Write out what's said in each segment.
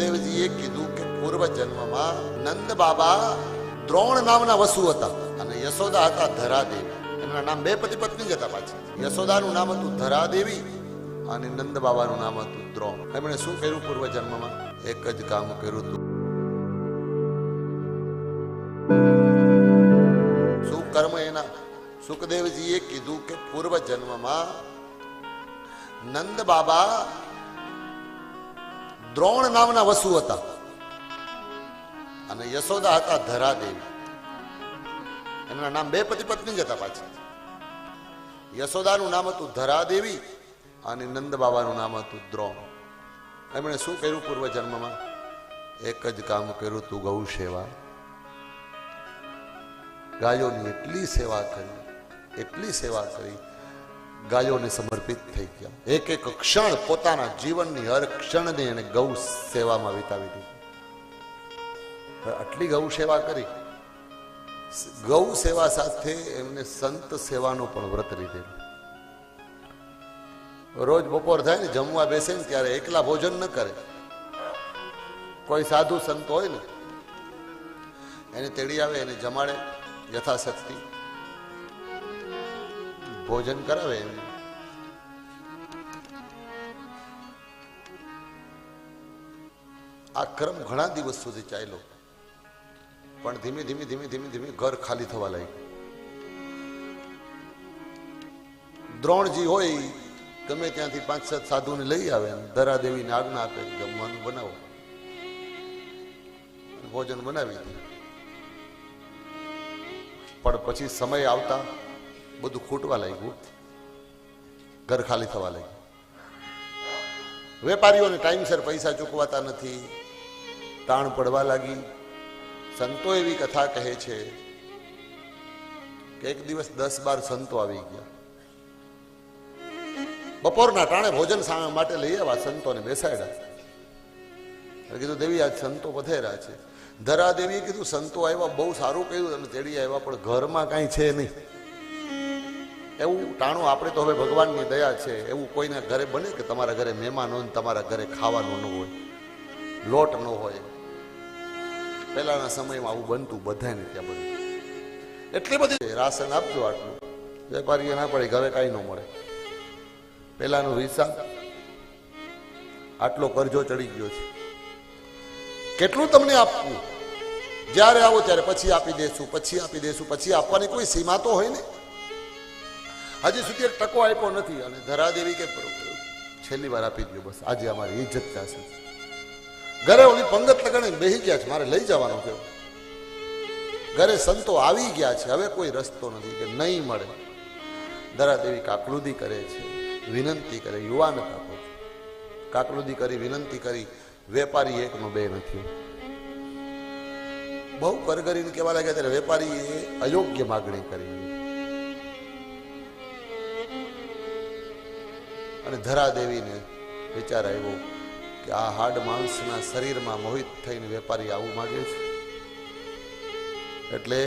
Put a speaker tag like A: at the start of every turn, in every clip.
A: સુખદેવજીએ કીધું કે પૂર્વ જન્મમાં નંદ બાબા દ્રોણ નામના વસુ હતા અને યશોદા હતા ધરાદેવી. એમના નામ બે પતિ પત્ની જ હતા પાછી. યશોદાનું નામ હતું ધરાદેવી અને નંદ બાબાનું નામ હતું દ્રોણ. એમણે શું કર્યું પૂર્વ જન્મમાં એક જ કામ કર્યું હતું. શું કર્મ એના? સુખદેવજીએ કીધું કે પૂર્વ જન્મમાં નંદ બાબા દ્રોણ નામના વસુ હતા. અને યશોદા હતા ધરાદેવી. એમના નામ બે પતિ પત્ની જ હતા પાછી. યશોદાનું નામ હતું ધરાદેવી અને નંદ બાબાનું નામ હતું દ્રોણ. એમણે શું કર્યું પૂર્વ જન્મમાં એક જ કામ કર્યું, તું ગૌ સેવા. ગાયોની એટલી સેવા કરી, એટલી સેવા કરી ગાયોને સમર્પિત થઈ ગયા. એક એક ક્ષણ પોતાના જીવનની હર ક્ષણને એને ગૌ સેવામાં વિતાવી દીધી. આટલી ગૌ સેવા કરી. ગૌ સેવા સાથે એમને સંત સેવાનું પણ વ્રત લીધેલું. રોજ બપોર થાય ને જમવા બેસે ને ત્યારે એકલા ભોજન ન કરે. કોઈ સાધુ સંત હોય ને, એને તેડી આવે, એને જમાડે, યથાશક્તિ. ભોજન કરાવે. આ ક્રમ ઘણા દિવસ સુધી ચાલ્યો. પણ ધીમે ધીમે ધીમે ધીમે ધીમે ઘર ખાલી થવા લાગ્યું. દ્રોણજી હોય, ગમે ત્યાંથી પાંચ સાત સાધુને લઈ આવે અને દરાદેવીને આજ્ઞા આપે જમવાનું બનાવો. ભોજન બનાવી પણ પછી સમય આવતા બધું ખૂટવા લાગ્યું. ઘર ખાલી થવા લાગ્યું. વેપારીઓને ટાઈમસર પૈસા ચૂકવાતા નથી. તાણ પડવા લાગી. સંતો એવી કથા કહે છે કે એક દિવસ દસ બાર સંતો આવી ગયા. બપોરના ટાણે ભોજન માટે લઈ આવ્યા સંતોને બેસાડ્યા. કીધું, દેવી, આજ સંતો વધેરા છે. ધરા દેવીએ કીધું, સંતો આવ્યા, બહુ સારું કહ્યું તમે તેડી આવ્યા, પણ ઘરમાં કાંઈ છે નહીં. એવું ટાણું આપણે તો હવે ભગવાનની દયા છે. એવું કોઈના ઘરે બને કે તમારા ઘરે મહેમાન હોય તમારા ઘરે ખાવાનું ન હોય? લોટ ન હોય. પહેલાના સમયમાં આવું બનતું બધાને ત્યાં બનતું એટલી બધી રાશન આપજો આટલું. વેપારીએ ના પડે, ઘરે કાંઈ ન મળે. પહેલાનો હિસાબ આટલો કરજો ચડી ગયો છે. કેટલું તમને આપવું? જ્યારે આવો ત્યારે પછી આપી દેશું, પછી આપી દેશું, પછી આપવાની કોઈ સીમા તો હોય ને? હજી સુધી એક ટકો આપ્યો નથી અને ધરાદેવી કે છેલ્લી વાર આપી દો બસ. આજે અમારી ઇજ્જત થશે. ઘરે ઓલી પંગત લગાડીને બેસી ગયા છે. મારે લઈ જવાનું છે. ઘરે સંતો આવી ગયા છે. હવે કોઈ રસ્તો નથી કે નહીં મળે. ધરાદેવી કાકલુદી કરે છે. વિનંતી કરે. યુવાન કાકો. કાકલુદી કરી, વિનંતી કરી. વેપારી એકનો બે નથી. બહુ કરગરીને કહેવા લાગ્યા ત્યારે વેપારીએ અયોગ્ય માગણી કરી. અને ધરાદેવીને વિચાર આવ્યો કે આ હાડ માણસના શરીરમાં મોહિત થઈને વેપારી આવું માગે છે. એટલે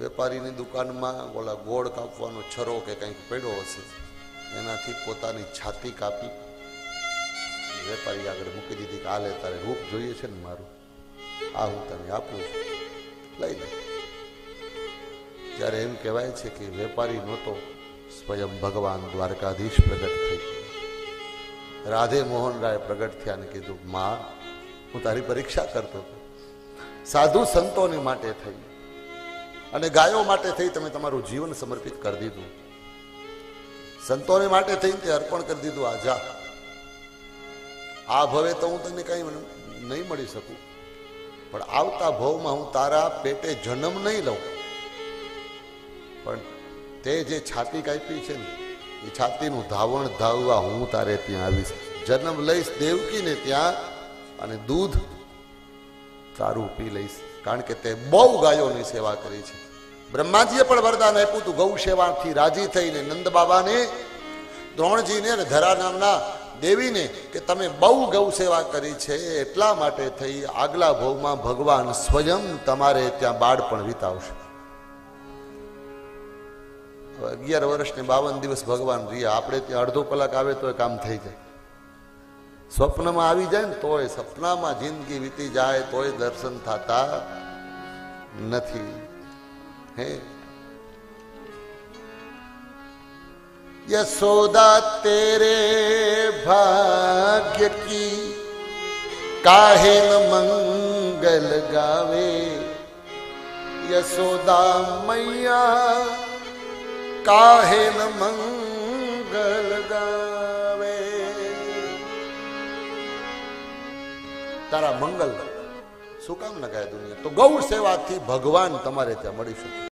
A: વેપારીની દુકાનમાં ઓલા ગોળ કાપવાનો છરો કે કંઈક પડ્યો હશે, એનાથી પોતાની છાતી કાપી વેપારી આગળ મૂકી દીધી કે આ લે તારે રૂપ જોઈએ છે ને મારું? આ હું તને આપું છું. લઈ લે. ત્યારે એમ કહેવાય છે કે વેપારી નહોતો સ્વયં ભગવાન દ્વારકાધીશ પ્રગટ થઈ રાધે મોહન રાય પ્રગટ થયા કીધું, માં, હું તારી પરીક્ષા કરતો હતો. સાધુ સંતોને માટે થઈ. અને ગાયો માટે થઈ તમે તમારું જીવન સમર્પિત કરી દીધું. સંતોને માટે થઈને તે અર્પણ કરી દીધું આ જા આ ભવે તો હું તને કઈ નહીં મળી શકું. પણ આવતા ભવમાં હું તારા પેટે જન્મ નહીં લઉં. પણ તે જે છાતી કાપી છે ને, એ છાતીનું ધાવણ ધાવવા હું તારે ત્યાં આવીશ. જન્મ લઈશ દેવકીને ત્યાં અને દૂધ તારું પી લઈશ. કારણ કે તે બહુ ગાયોની સેવા કરી છે. બ્રહ્માજીએ પણ વરદાન આપ્યું હતું ગૌ સેવાથી રાજી થઈને નંદ બાબાને, દ્રોણજીને અને ધરા નામના દેવીને કે તમે બહુ ગૌ સેવા કરી છે, એટલા માટે થઈ આગલા ભવમાં ભગવાન સ્વયં તમારે ત્યાં બાળપણ વિતાવશે. હવે અગિયાર વર્ષ ને બાવન દિવસ ભગવાન રહ્યા આપણે ત્યાં અડધો કલાક આવે તો એ કામ થઈ જાય સ્વપ્નમાં આવી જાય ને તોય સપનામાં જિંદગી વીતી જાય તોય દર્શન થતા નથી હે यशोदा तेरे भाग्य की काहे न मंगल गावे यशोदा मैया કાહે ન મંગલ ગાવે તારા મંગલ શું કામ ન ગાય દુનિયા? તો ગૌ સેવાથી ભગવાન તમારે ત્યાં મળી શકે.